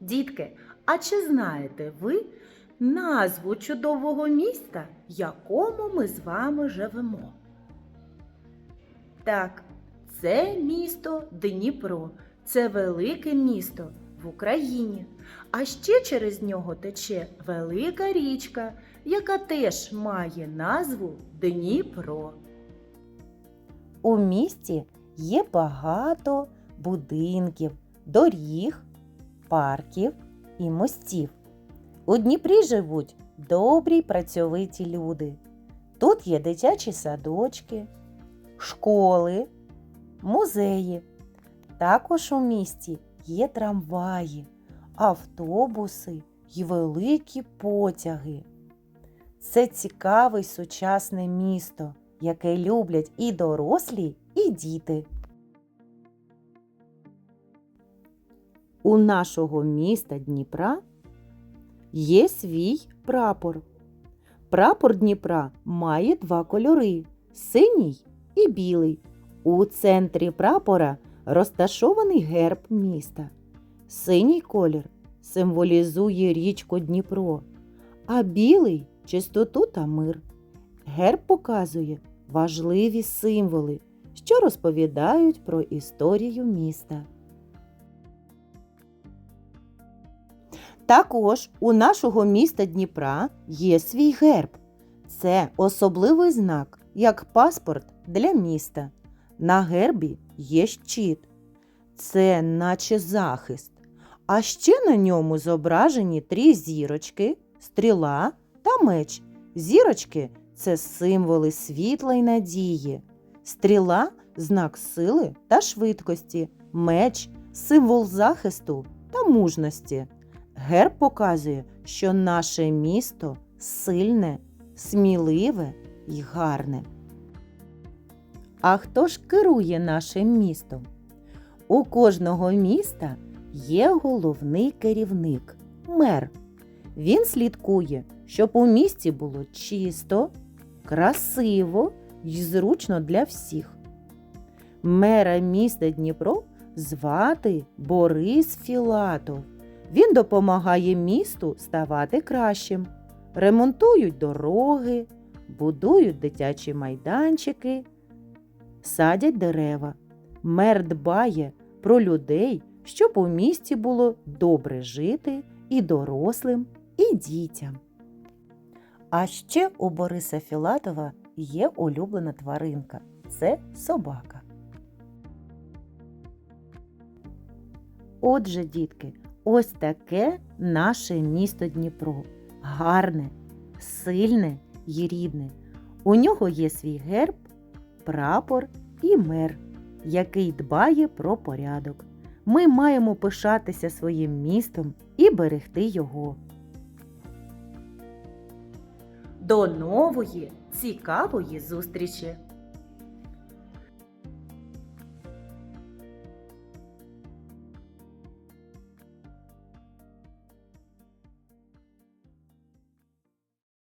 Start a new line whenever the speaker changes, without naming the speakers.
Дітки, а чи знаєте ви назву чудового міста, в якому ми з вами живемо? Так, це місто Дніпро. Це велике місто в Україні. А ще через нього тече велика річка, яка теж має назву Дніпро. У місті є багато будинків, доріг, парків і мостів. У Дніпрі живуть добрі працьовиті люди. Тут є дитячі садочки, школи, музеї. Також у місті є трамваї, автобуси й великі потяги. Це цікаве сучасне місто, яке люблять і дорослі, і діти. У нашого міста Дніпра є свій прапор. Прапор Дніпра має два кольори синій і білий. У центрі прапора розташований герб міста. Синій колір символізує річку Дніпро, а білий чистоту та мир. Герб показує важливі символи, що розповідають про історію міста. Також у нашого міста Дніпра є свій герб. Це особливий знак, як паспорт для міста. На гербі є щит. Це наче захист. А ще на ньому зображені три зірочки, стріла та меч. Зірочки це символи світла й надії. Стріла знак сили та швидкості, меч символ захисту та мужності. Герб показує, що наше місто сильне, сміливе і гарне. А хто ж керує нашим містом? У кожного міста є головний керівник мер. Він слідкує, щоб у місті було чисто, красиво і зручно для всіх. Мера міста Дніпро звати Борис Філатов. Він допомагає місту ставати кращим. Ремонтують дороги, будують дитячі майданчики, садять дерева. Мер дбає про людей, щоб у місті було добре жити і дорослим, і дітям. А ще у Бориса Філатова є улюблена тваринка це собака. Отже, дітки, ось таке наше місто Дніпро. Гарне, сильне і рідне. У нього є свій герб, прапор і мер, який дбає про порядок. Ми маємо пишатися своїм містом і берегти його. До нової цікавої зустрічі!